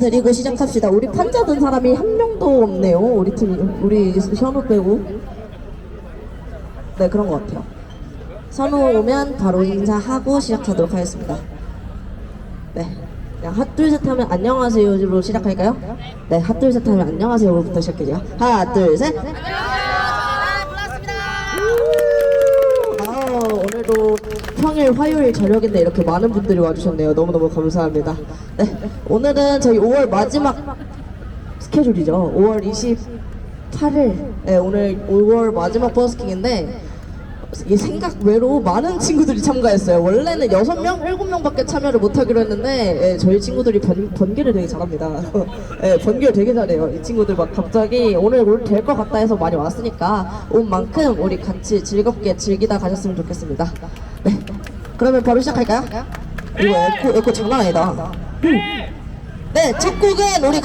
드리고 시작합시다. 우리 판자 든 사람이 한 명도 없네요. 우리 팀, 우리 현우 빼고. 네, 그런 것 같아요. 선우 오면 바로 인사하고 시작하도록 하겠습니다. 네. 그냥 핫둘셋 하면 안녕하세요로 시작할까요? 네, 핫둘셋 하면 안녕하세요부터 시작해요. 하나, 둘, 셋. 아, 평일 화요일 저녁인데 이렇게 많은 분들이 와주셨네요. 너무너무 감사합니다. 네, 오늘은 저희 5월 마지막 스케줄이죠. 5월 28일. 네, 오늘 5월 마지막 버스킹인데 이 생각 외로 많은 친구들이 참가했어요. 원래는 6명, 7명밖에 참여를 못하기로 했는데 예, 저희 친구들이 번, 번개를 되게 잘합니다. 예, 번개를 되게 잘해요. 이 친구들 막 갑자기 오늘 될것 같다 해서 많이 왔으니까 온 만큼 우리 같이 즐겁게 즐기다 가셨으면 좋겠습니다. 네, 그러면 바로 시작할까요? 이거 에코, 에코 장난 아니다. 네, 첫 곡은 우리